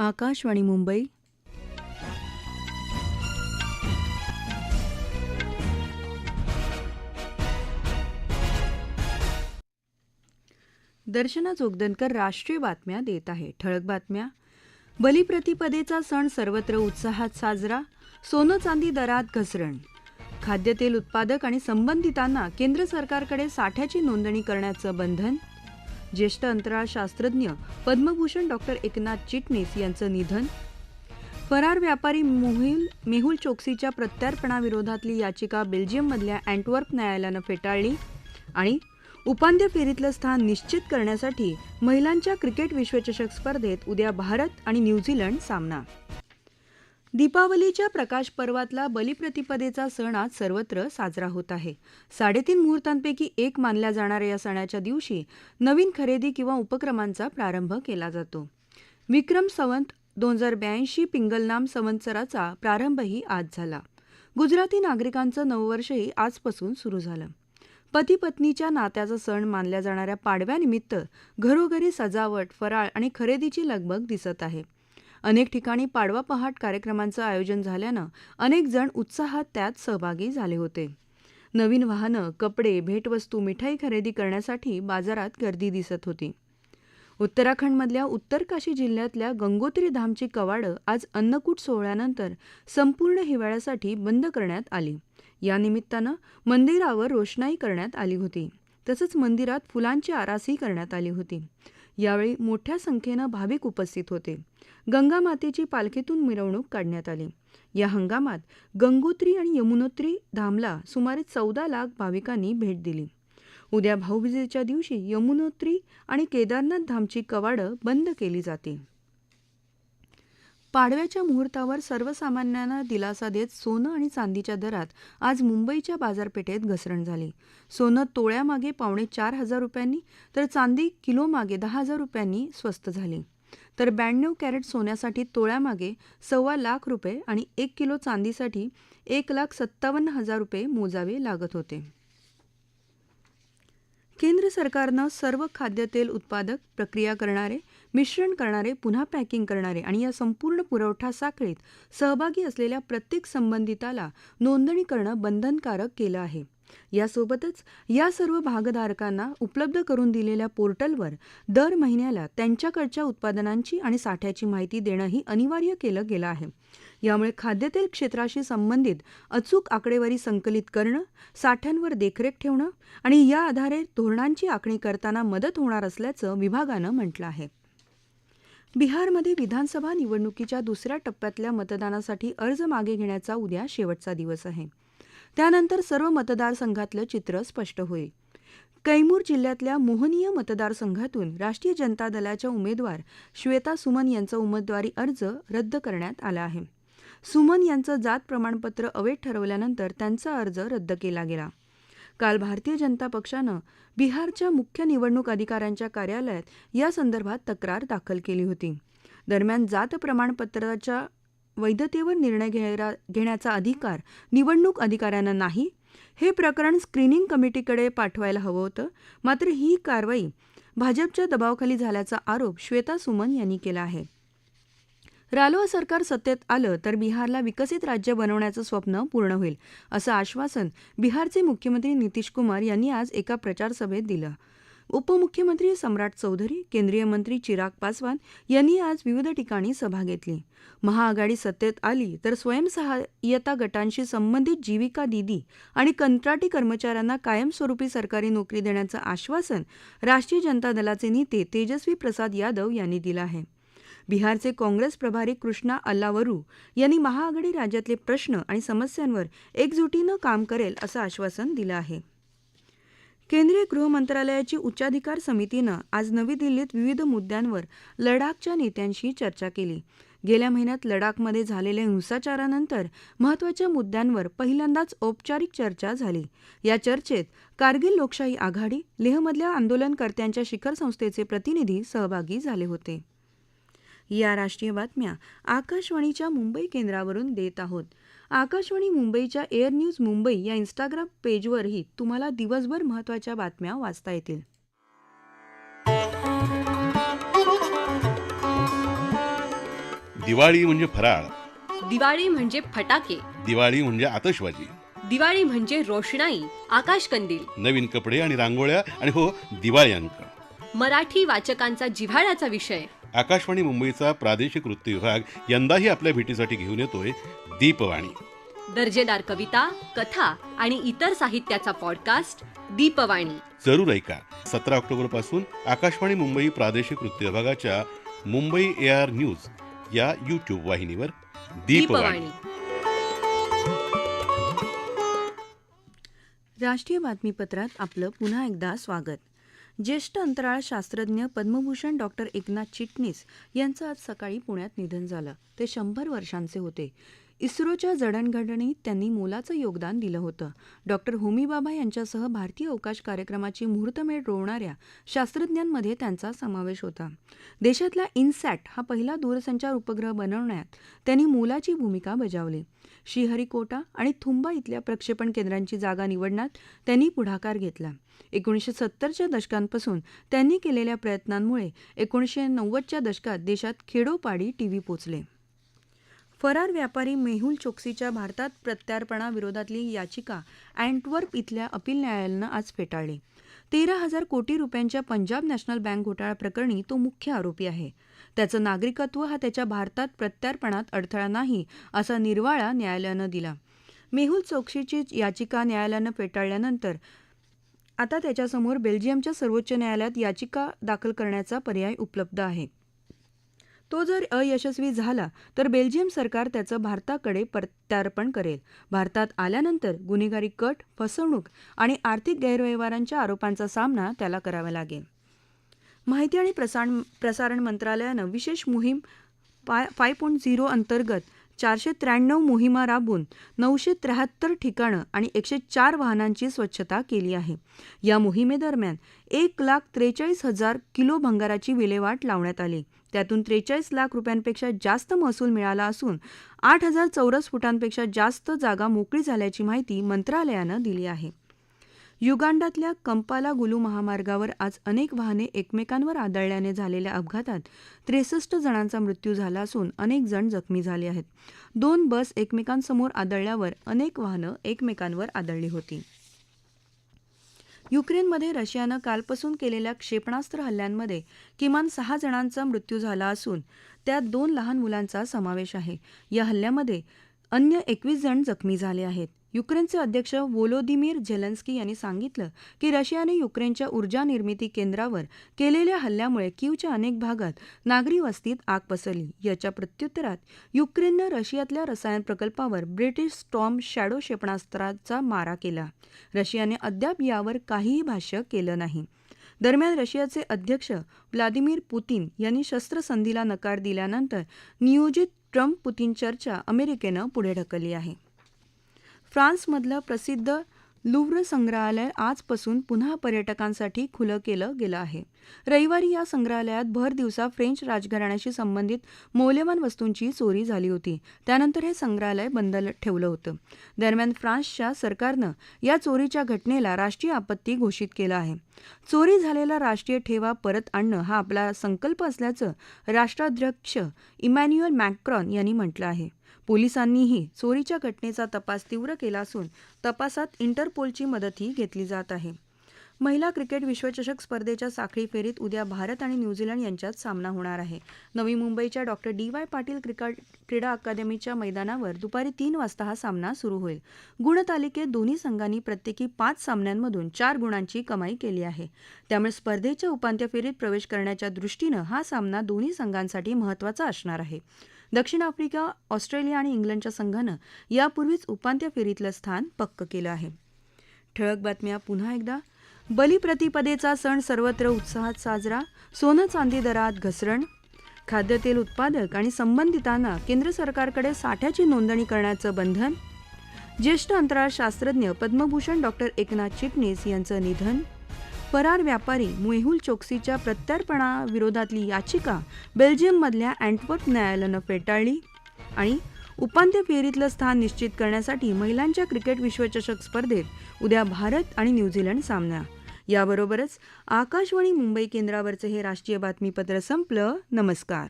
आकाशवाणी मुंबई. दर्शना जोगदनकर राष्ट्रीय बातम्या देत आहे. ठळक बातम्या. बलिप्रतिपदेचा सण सर्वत्र उत्साहात साजरा. सोनं चांदी दरात घसरण. खाद्यतेल उत्पादक आणि संबंधितांना केंद्र सरकारकडे साठ्याची नोंदणी करण्याचं बंधन. ज्येष्ठ अंतराळ शास्त्रज्ञ पद्मभूषण डॉक्टर एकनाथ चिटणीस यांचं निधन? फरार व्यापारी मोहिल मेहुल चोक्सीच्या प्रत्यार्पणाविरोधातली याचिका बेल्जियममधल्या अँटवर्प न्यायालयानं फेटाळली आणि उपांत्य फेरीतलं स्थान निश्चित करण्यासाठी महिलांच्या क्रिकेट विश्वचषक स्पर्धेत उद्या भारत आणि न्यूझीलंड सामना दीपावलीच्या प्रकाश पर्वातला बलिप्रतिपदेचा सण आज सर्वत्र साजरा होत आहे. साडेतीन मुहूर्तांपैकी एक मानल्या जाणाऱ्या या सणाच्या दिवशी नवीन खरेदी किंवा उपक्रमांचा प्रारंभ केला जातो. विक्रम संवंत दोन हजार ब्याऐंशी पिंगलनाम संवत्सराचा प्रारंभही आज झाला. गुजराती नागरिकांचं नववर्षही आजपासून सुरू झालं. पती पत्नीच्या नात्याचा सण मानल्या जाणाऱ्या पाडव्यानिमित्त घरोघरी सजावट फराळ आणि खरेदीची लगबग दिसत आहे. अनेक ठिकाणी पाडवा पहाट कार्यक्रमांचं आयोजन झाल्यानं अनेक जण उत्साहात त्यात सहभागी झाले होते. नवीन वाहनं कपडे भेटवस्तू मिठाई खरेदी करण्यासाठी बाजारात गर्दी दिसत होती. उत्तराखंडमधल्या उत्तरकाशी जिल्ह्यातल्या गंगोत्री धामची कवाडं आज अन्नकूट सोहळ्यानंतर संपूर्ण हिवाळ्यासाठी बंद करण्यात आली. या निमित्तानं मंदिरावर रोषणाई करण्यात आली होती. तसंच मंदिरात फुलांची आरासही करण्यात आली होती. यावेळी मोठ्या संख्येनं भाविक उपस्थित होते. गंगा मातेची पालखीतून मिरवणूक काढण्यात आली. या हंगामात गंगोत्री आणि यमुनोत्री धामला सुमारे चौदा लाख भाविकांनी भेट दिली. उद्या भाऊबीजेच्या दिवशी यमुनोत्री आणि केदारनाथ धामची कवाडं बंद केली जातील पाडव्याच्या मुहूर्तावर सर्वसामान्यांना दिलासा देत सोनं आणि चांदीच्या दरात आज मुंबईच्या बाजारपेठेत घसरण झाली. सोनं तोळ्यामागे पावणे चार हजार रुपयांनी तर चांदी किलोमागे दहा हजार रुपयांनी स्वस्त झाली. तर ब्याण्णव कॅरेट सोन्यासाठी तोळ्यामागे सव्वा लाख रुपये आणि एक किलो चांदीसाठी एक लाख सत्तावन्न हजार रुपये मोजावे लागत होते. केंद्र सरकारनं सर्व खाद्यतेल उत्पादक प्रक्रिया करणारे मिश्रण करणारे पुन्हा पॅकिंग करणारे आणि या संपूर्ण पुरवठा साखळीत सहभागी असलेल्या प्रत्येक संबंधिताला नोंदणी करणं बंधनकारक केलं आहे. यासोबतच या सर्व भागधारकांना उपलब्ध करून दिलेल्या पोर्टलवर दर महिन्याला त्यांच्याकडच्या उत्पादनांची आणि साठ्याची माहिती देणंही अनिवार्य केलं गेलं आहे. यामुळे खाद्यतेल क्षेत्राशी संबंधित अचूक आकडेवारी संकलित करणं साठ्यांवर देखरेख ठेवणं आणि या आधारे धोरणांची आखणी करताना मदत होणार असल्याचं विभागानं म्हटलं आहे. बिहारमध्ये विधानसभा निवडणुकीच्या दुसऱ्या टप्प्यातल्या मतदानासाठी अर्ज मागे घेण्याचा उद्या शेवटचा दिवस आहे. त्यानंतर सर्व मतदारसंघातलं चित्र स्पष्ट होईल. कैमूर जिल्ह्यातल्या मोहनीय मतदारसंघातून राष्ट्रीय जनता दलाच्या उमेदवार श्वेता सुमन यांचा उमेदवारी अर्ज रद्द करण्यात आला आहे. सुमन यांचं जात प्रमाणपत्र अवैध ठरवल्यानंतर त्यांचा अर्ज रद्द केला गेला. काल भारतीय जनता पक्षानं बिहारच्या मुख्य निवडणूक अधिकाऱ्यांच्या कार्यालयात या संदर्भात तक्रार दाखल केली होती. दरम्यान जात प्रमाणपत्राच्या वैधतेवर निर्णय घेण्याचा अधिकार निवडणूक अधिकाऱ्यांना नाही. हे प्रकरण स्क्रीनिंग कमिटीकडे पाठवायला हवं होतं. मात्र ही कारवाई भाजपच्या दबावाखाली झाल्याचा आरोप श्वेता सुमन यांनी केला आहे. रालोआ सरकार सत्तेत आलं तर बिहारला विकसित राज्य बनवण्याचं स्वप्न पूर्ण होईल असं आश्वासन बिहारचे मुख्यमंत्री नितीश कुमार यांनी आज एका प्रचारसभेत दिलं. उपमुख्यमंत्री सम्राट चौधरी केंद्रीय मंत्री चिराग पासवान यांनी आज विविध ठिकाणी सभा घेतली. महाआघाडी सत्तेत आली तर स्वयंसहाय्यता गटांशी संबंधित जीविका दिदी आणि कंत्राटी कर्मचाऱ्यांना कायमस्वरूपी सरकारी नोकरी देण्याचं आश्वासन राष्ट्रीय जनता दलाचे नेते तेजस्वी प्रसाद यादव यांनी दिलं आहे. बिहारचे काँग्रेस प्रभारी कृष्णा अल्लावरू यांनी महाआघाडी राज्यातले प्रश्न आणि समस्यांवर एकजुटीनं काम करेल असं आश्वासन दिलं आहे. केंद्रीय गृह मंत्रालयाची उच्चाधिकार समितीनं आज नवी दिल्लीत विविध मुद्द्यांवर लडाखच्या नेत्यांशी चर्चा केली. गेल्या महिन्यात लडाखमध्ये झालेल्या हिंसाचारानंतर महत्त्वाच्या मुद्द्यांवर पहिल्यांदाच औपचारिक चर्चा झाली. या चर्चेत कारगिल लोकशाही आघाडी लेहमधल्या आंदोलनकर्त्यांच्या शिखर संस्थेचे प्रतिनिधी सहभागी झाले होते. या राष्ट्रीय बातम्या आकाशवाणीच्या मुंबई केंद्रावरून देत आहोत. आकाशवाणी मुंबईच्या एअर न्यूज मुंबई या इन्स्टाग्राम पेजवरही तुम्हाला दिवसभर महत्त्वाच्या बातम्या वाचता येतील. दिवाळी म्हणजे फराळ. दिवाळी म्हणजे फटाके. दिवाळी म्हणजे आतषबाजी दिवाळी म्हणजे रोषणाई आकाशकंदील. नवीन कपडे आणि रांगोळ्या आणि हो दिवाळी अंक. मराठी वाचकांचा जिव्हाळ्याचा विषय. आकाशवाणी मुंबईचा प्रादेशिक वृत्त विभाग यंदाही आपल्या भेटीसाठी घेऊन येतोय दीपवाणी. दर्जेदार कविता कथा आणि इतर साहित्याचा पॉडकास्ट दीपवाणी. जरूर ऐका. सतरा ऑक्टोबरपासून आकाशवाणी मुंबई प्रादेशिक वृत्त विभागाच्या मुंबई ए आर न्यूज या युट्यूब वाहिनीवर दीपवाणी. राष्ट्रीय बातमीपत्रात आपलं पुन्हा एकदा स्वागत. ज्येष्ठ अंतराळ शास्त्रज्ञ पद्मभूषण डॉक्टर एकनाथ चिटणीस यांचं आज सकाळी पुण्यात निधन झालं. ते शंभर वर्षांचे होते. इस्रोच्या जडणघडणीत त्यांनी मोलाचं योगदान दिलं होतं. डॉक्टर होमीबाबा यांच्यासह भारतीय अवकाश कार्यक्रमाची मुहूर्तमेढ रोवणाऱ्या शास्त्रज्ञांमध्ये त्यांचा समावेश होता. देशातला इनसॅट हा पहिला दूरसंचार उपग्रह बनवण्यात त्यांनी मोलाची भूमिका बजावली. श्रीहरिकोटा आणि थुंबा इथल्या प्रक्षेपण केंद्रांची जागा निवडण्यात त्यांनी पुढाकार घेतला. एकोणीसशे सत्तरच्या दशकांपासून त्यांनी केलेल्या प्रयत्नांमुळे एकोणीसशे नव्वदच्या दशकात देशात खेडोपाडी टीव्ही पोचले. फरार व्यापारी मेहुल चोक्सीच्या भारतात प्रत्यार्पणाविरोधातली याचिका अँटवर्प इथल्या अपील न्यायालयानं आज फेटाळली. तेरा हजार कोटी रुपयांच्या पंजाब नॅशनल बँक घोटाळा प्रकरणी तो मुख्य आरोपी आहे. त्याचं नागरिकत्व हा त्याच्या भारतात प्रत्यार्पणात अडथळा नाही असा निर्वाळा न्यायालयानं दिला. मेहुल चोक्सीची याचिका न्यायालयानं फेटाळल्यानंतर आता त्याच्यासमोर बेल्जियमच्या सर्वोच्च न्यायालयात याचिका दाखल करण्याचा पर्याय उपलब्ध आहे. तो जर अयशस्वी झाला तर बेल्जियम सरकार त्याचं भारताकडे प्रत्यार्पण करेल. भारतात आल्यानंतर गुन्हेगारी कट फसवणूक आणि आर्थिक गैरव्यवहारांच्या आरोपांचा सामना त्याला करावा लागेल. माहिती आणि प्रसारण प्रसारण मंत्रालयानं विशेष मोहीम पाय फाय पॉईंट झिरो अंतर्गत चारशे त्र्याण्णव मोहिमा राबवून नऊशे त्र्याहत्तर ठिकाणं आणि एकशे चार वाहनांची स्वच्छता केली आहे. या मोहिमेदरम्यान एक लाख त्रेचाळीस हजार किलो भंगाराची विल्हेवाट लावण्यात आली. त्यातून त्रेचाळीस लाख रुपयांपेक्षा जास्त महसूल मिळाला असून आठ हजार चौरस फुटांपेक्षा जास्त जागा मोकळी झाल्याची माहिती मंत्रालयानं दिली आहे. युगांडातल्या कंपाला गुलू महामार्गावर आज अनेक वाहने एकमेकांवर आदळल्याने झालेल्या अपघातात त्रेसष्ट जणांचा मृत्यू झाला असून अनेक जण जखमी झाले आहेत. दोन बस एकमेकांसमोर आदळल्यावर अनेक वाहनं एकमेकांवर आदळली होती. युक्रेनमध्ये रशियानं कालपासून केलेल्या क्षेपणास्त्र हल्ल्यांमध्ये किमान सहा जणांचा मृत्यू झाला असून त्यात दोन लहान मुलांचा समावेश आहे. या हल्ल्यामध्ये अन्य एकवीस जण जखमी झाले आहेत. युक्रेनचे अध्यक्ष वोलोदिमीर झेलन्स्की यांनी सांगितलं की रशियाने युक्रेनच्या ऊर्जा निर्मिती केंद्रावर केलेल्या हल्ल्यामुळे किवच्या अनेक भागात नागरी वस्तीत आग पसरली. याच्या प्रत्युत्तरात युक्रेननं रशियातल्या रसायन प्रकल्पावर ब्रिटिश स्टॉम शॅडो क्षेपणास्त्राचा मारा केला. रशियाने अद्याप यावर काहीही भाष्य केलं नाही. दरम्यान रशियाचे अध्यक्ष व्लादिमीर पुतीन यांनी शस्त्रसंधीला नकार दिल्यानंतर नियोजित ट्रम्प पुतीन चर्चा अमेरिकेनं पुढे ढकलली आहे. फ्रान्समधलं प्रसिद्ध लुव्र संग्रहालय आजपासून पुन्हा पर्यटकांसाठी खुलं केलं गेलं आहे. रविवारी या संग्रहालयात भर दिवसा फ्रेंच राजघराण्याशी संबंधित मौल्यवान वस्तूंची चोरी झाली होती. त्यानंतर हे संग्रहालय बंद ठेवलं होतं. दरम्यान फ्रान्सच्या सरकारनं या चोरीच्या घटनेला राष्ट्रीय आपत्ती घोषित केलं आहे. चोरी झालेला राष्ट्रीय ठेवा परत आणणं हा आपला संकल्प असल्याचं राष्ट्राध्यक्ष इमॅन्युअल मॅक्रॉन यांनी म्हटलं आहे. पोलिसांनीही चोरीच्या घटनेचा तपास तीव्र केला असून तपासात इंटरपोलची मदतही घेतली जात आहे. महिला क्रिकेट विश्वचषक स्पर्धेच्या साखळी फेरीत उद्या भारत आणि न्यूझीलंड यांच्यात सामना होणार आहे. नवी मुंबईच्या doctor D Y Patil cricket क्रीडा अकादमीच्या मैदानावर दुपारी तीन वाजता हा सामना सुरू होईल. गुणतालिकेत दोन्ही संघांनी प्रत्येकी पाच सामन्यांमधून चार गुणांची कमाई केली आहे. त्यामुळे स्पर्धेच्या उपांत्य फेरीत प्रवेश करण्याच्या दृष्टीनं हा सामना दोन्ही संघांसाठी महत्त्वाचा असणार आहे. दक्षिण आफ्रिका ऑस्ट्रेलिया आणि इंग्लंडच्या संघानं यापूर्वीच उपांत्य फेरीतलं स्थान पक्क केलं आहे. ठळक बातम्या पुन्हा एकदा. बलिप्रतिपदेचा सण सर्वत्र उत्साहात साजरा. सोनं चांदी दरात घसरण. खाद्यतेल उत्पादक आणि संबंधितांना केंद्र सरकारकडे साठ्याची नोंदणी करण्याचं बंधन. ज्येष्ठ अंतराळ शास्त्रज्ञ पद्मभूषण डॉक्टर एकनाथ चिटणीस यांचं निधन. फरार व्यापारी मेहुल चोक्सीच्या प्रत्यार्पणाविरोधातली याचिका बेल्जियममधल्या अँटवर्प न्यायालयानं फेटाळली आणि उपांत्य फेरीतलं स्थान निश्चित करण्यासाठी महिलांच्या क्रिकेट विश्वचषक स्पर्धेत उद्या भारत आणि न्यूझीलंड सामना. याबरोबरच आकाशवाणी मुंबई केंद्रावरचं हे राष्ट्रीय बातमीपत्र संपलं. नमस्कार.